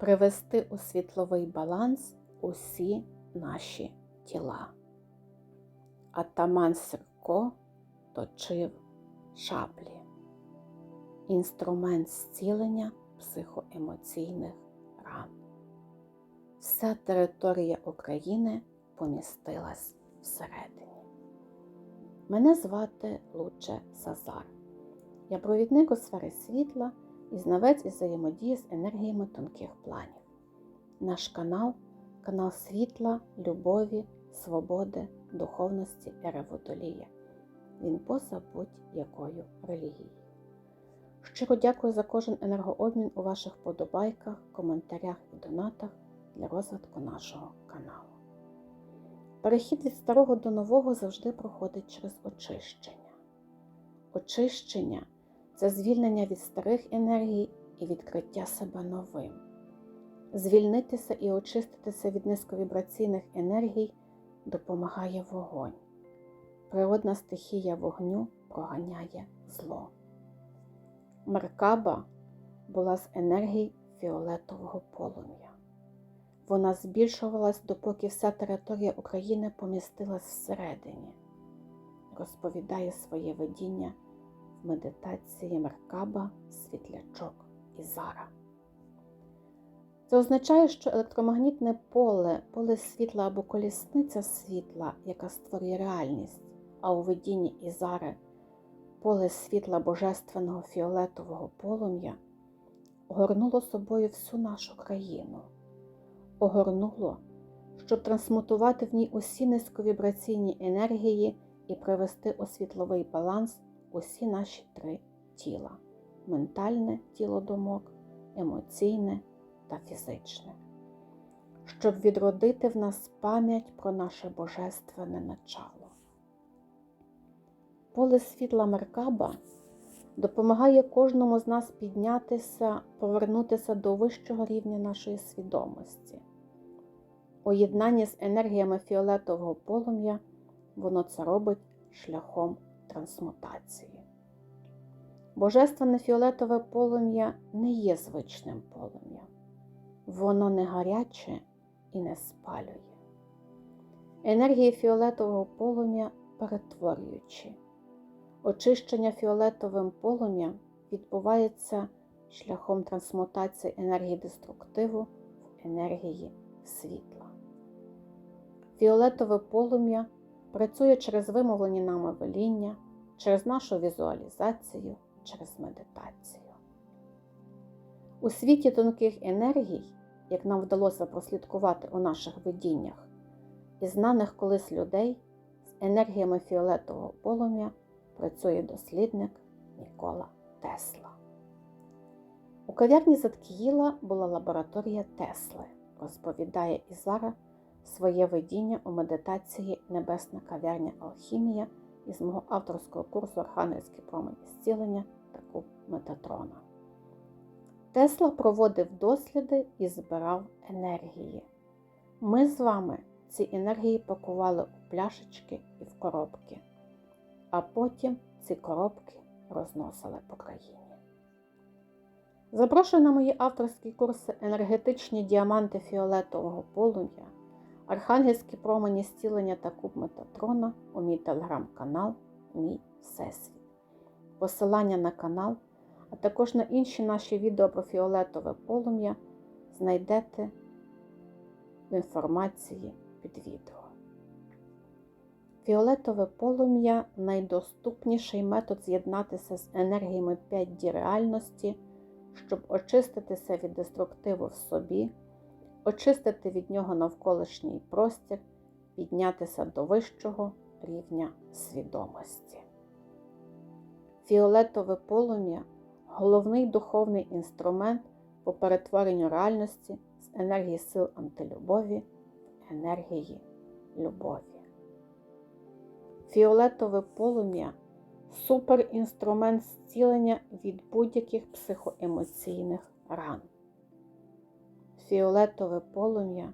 привести у світловий баланс усі наші тіла. Атаман Сірко точив шаблі. Інструмент зцілення психоемоційних ран. Вся територія України помістилась всередині. Мене звати Луче Сазар. Я провідник у сфері світла і знавець із взаємодії з енергіями тонких планів. Наш канал канал світла, любові, свободи, духовності і Водолія. Він поза будь-якою релігією. Щиро дякую за кожен енергообмін у ваших подобайках, коментарях і донатах для розвитку нашого каналу. Перехід від старого до нового завжди проходить через очищення. Очищення це звільнення від старих енергій і відкриття себе новим. Звільнитися і очиститися від низьковібраційних енергій допомагає вогонь. Природна стихія вогню проганяє зло. Меркаба була з енергії фіолетового полум'я. Вона збільшувалась, допоки вся територія України помістилась всередині, розповідає своє видіння медитації Меркаба, Світлячок і Зара. Це означає, що електромагнітне поле, поле світла або колісниця світла, яка створює реальність, а у видінні Ізари поле світла божественного фіолетового полум'я огорнуло собою всю нашу країну, огорнуло, щоб трансмутувати в ній усі низьковібраційні енергії і привести у світловий баланс усі наші три тіла ментальне тіло думок, емоційне та фізичне, щоб відродити в нас пам'ять про наше божественне начало. Поле світла Меркаба допомагає кожному з нас піднятися, повернутися до вищого рівня нашої свідомості. У з енергіями фіолетового полум'я воно це робить шляхом трансмутації. Божественне фіолетове полум'я не є звичним полум'ям. Воно не гаряче і не спалює. Енергії фіолетового полум'я перетворюючи. Очищення фіолетовим полум'ям відбувається шляхом трансмутації енергії деструктиву в енергії світла. Фіолетове полум'я працює через вимовлені нами веління, через нашу візуалізацію, через медитацію. У світі тонких енергій, як нам вдалося прослідкувати у наших видіннях, і знаних колись людей з енергіями фіолетового полум'я працює дослідник Нікола Тесла. У кав'ярні Заткіїла була лабораторія Тесли, розповідає Ізара своє видіння у медитації Небесна кав'ярня Алхімія із мого авторського курсу Архангельський промень зцілення та куб Метатрона. Тесла проводив досліди і збирав енергії. Ми з вами ці енергії пакували у пляшечки і в коробки а потім ці коробки розносили по країні. Запрошую на мої авторські курси енергетичні діаманти фіолетового полум'я, архангельські промені зцілення та куб Метатрона у мій телеграм-канал Мій Всесвіт. Посилання на канал, а також на інші наші відео про фіолетове полум'я знайдете в інформації під відео. Фіолетове полум'я найдоступніший метод з'єднатися з енергіями 5D реальності, щоб очиститися від деструктиву в собі, очистити від нього навколишній простір, піднятися до вищого рівня свідомості. Фіолетове полум'я головний духовний інструмент по перетворенню реальності з енергії сил антилюбові в енергії любові. Фіолетове полум'я суперінструмент зцілення від будь-яких психоемоційних ран. Фіолетове полум'я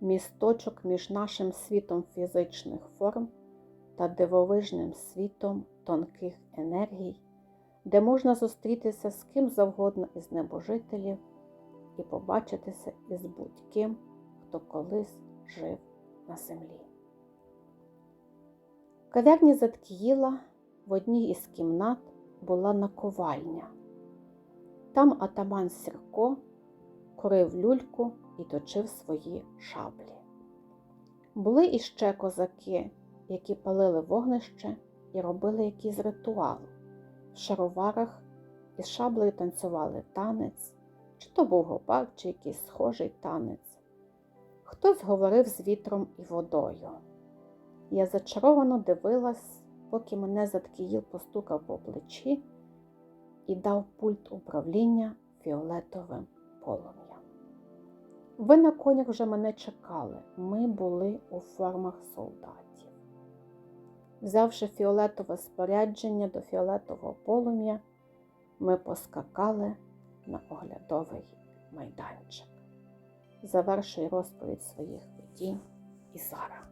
місточок між нашим світом фізичних форм та дивовижним світом тонких енергій, де можна зустрітися з ким завгодно із небожителів і побачитися із будь-ким, хто колись жив на землі. В кав'ярні Заткіїла в одній із кімнат була наковальня. Там атаман Сірко курив люльку і точив свої шаблі. Були іще козаки, які палили вогнище і робили якийсь ритуал. В шароварах із шаблею танцювали танець, чи то був гопак, чи якийсь схожий танець. Хтось говорив з вітром і водою. Я зачаровано дивилась, поки мене Заткіїл постукав по плечі і дав пульт управління фіолетовим полум'ям. Ви на конях вже мене чекали. Ми були у формах солдатів. Взявши фіолетове спорядження до фіолетового полум'я, ми поскакали на оглядовий майданчик. Завершує розповідь своїх видінь і Зара.